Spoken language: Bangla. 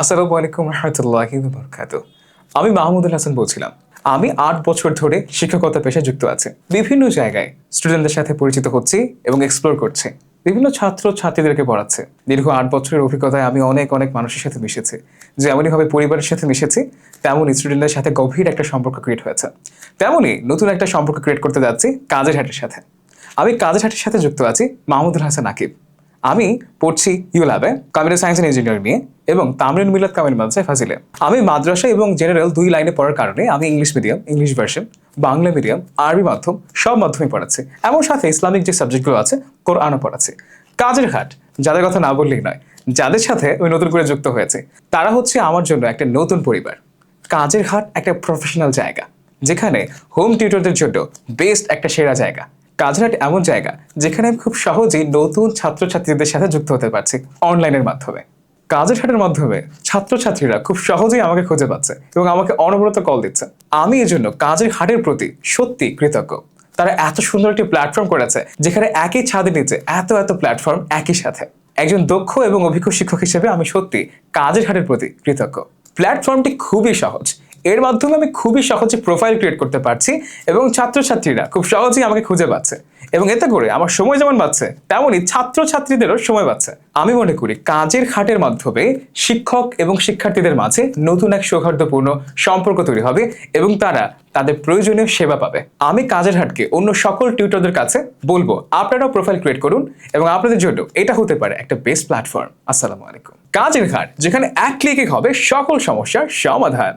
আসসালামু আলাইকুম রহমতুল্লাহি বরকাত আমি মাহমুদুল হাসান বলছিলাম। আমি আট বছর ধরে শিক্ষকতা পেশায় যুক্ত আছি। বিভিন্ন জায়গায় স্টুডেন্টদের সাথে পরিচিত হচ্ছি এবং এক্সপ্লোর করছি। বিভিন্ন ছাত্র ছাত্রীদেরকে পড়াচ্ছে। দীর্ঘ আট বছরের অভিজ্ঞতায় আমি অনেক অনেক মানুষের সাথে মিশেছি। যেমনইভাবে পরিবারের সাথে মিশেছি, তেমনই স্টুডেন্টদের সাথে গভীর একটা সম্পর্ক ক্রিয়েট হয়েছে। তেমনই নতুন একটা সম্পর্ক ক্রিয়েট করতে যাচ্ছি কাজের হাটের সাথে। আমি কাজের হাটের সাথে যুক্ত আছি মাহমুদুল হাসান আকিব। আমি পড়ছি ইউল্যাবে কম্পিউটার সায়েন্স অ্যান্ড ইঞ্জিনিয়ারিং নিয়ে, এবং তামরিন মিলাদ কামিল মাদ্রাসায় ফাজিলে। আমি মাদ্রাসা এবং জেনারেল দুই লাইনে পড়ার কারণে আমি English medium English version Bangla medium Arabi মাধ্যম, সব মাধ্যমে পড়াচ্ছি। এমন সাথে ইসলামিক যে সাবজেক্টগুলো আছে, কোরআনও পড়াচ্ছি। কাজের হাট যাদের কথা না বললেই নয়, যাদের সাথে আমি নতুন করে যুক্ত হয়েছে, তারা হচ্ছে আমার জন্য একটা নতুন পরিবার। কাজের হাট একটা প্রফেশনাল জায়গা, যেখানে হোম টিউটরদের জন্য বেস্ট একটা সেরা জায়গা। কাজের হাট এমন জায়গা যেখানে আমি খুব সহজেই নতুন ছাত্রছাত্রীদের সাথে যুক্ত হতে পারছি অনলাইনের মাধ্যমে। কাজের হাটের মাধ্যমে ছাত্রছাত্রীরা খুব সহজেই আমাকে খুঁজে পাচ্ছে এবং আমাকে অনবরত কল দিচ্ছে। আমি এই জন্য কাজের হাটের প্রতি সত্যি কৃতজ্ঞ। তারা এত সুন্দর একটি প্ল্যাটফর্ম করেছে যেখানে একই ছাদের নিচে এত এত প্ল্যাটফর্ম একই সাথে। একজন দক্ষ এবং অভিজ্ঞ শিক্ষক হিসেবে আমি সত্যি কাজের হাটের প্রতি কৃতজ্ঞ। প্ল্যাটফর্মটি খুবই সহজ। এর মাধ্যমে আমি খুবই সহজে প্রোফাইল ক্রিয়েট করতে পারছি এবং ছাত্রছাত্রীরা খুব সহজেই আমাকে খুঁজে পাচ্ছে। এবং এতে করে আমার সময় যেমন বাঁচছে, তেমনই ছাত্রছাত্রীদেরও সময় বাঁচছে। আমি মনে করি কাজের খাটের মাধ্যমে শিক্ষক এবং শিক্ষার্থীদের মাঝে নতুন এক সৌহার্দ্যপূর্ণ সম্পর্ক তৈরি হবে এবং তারা তাদের প্রয়োজনীয় সেবা পাবে। আমি কাজের হাটকে অন্য সকল টিউটরদের কাছে বলব, আপনারাও প্রোফাইল ক্রিয়েট করুন এবং আপনাদের জন্য এটা হতে পারে একটা বেস্ট প্ল্যাটফর্ম আসসালামু আলাইকুম। কাজের ঘাট, যেখানে এক ক্লিকে হবে সকল সমস্যার সমাধান।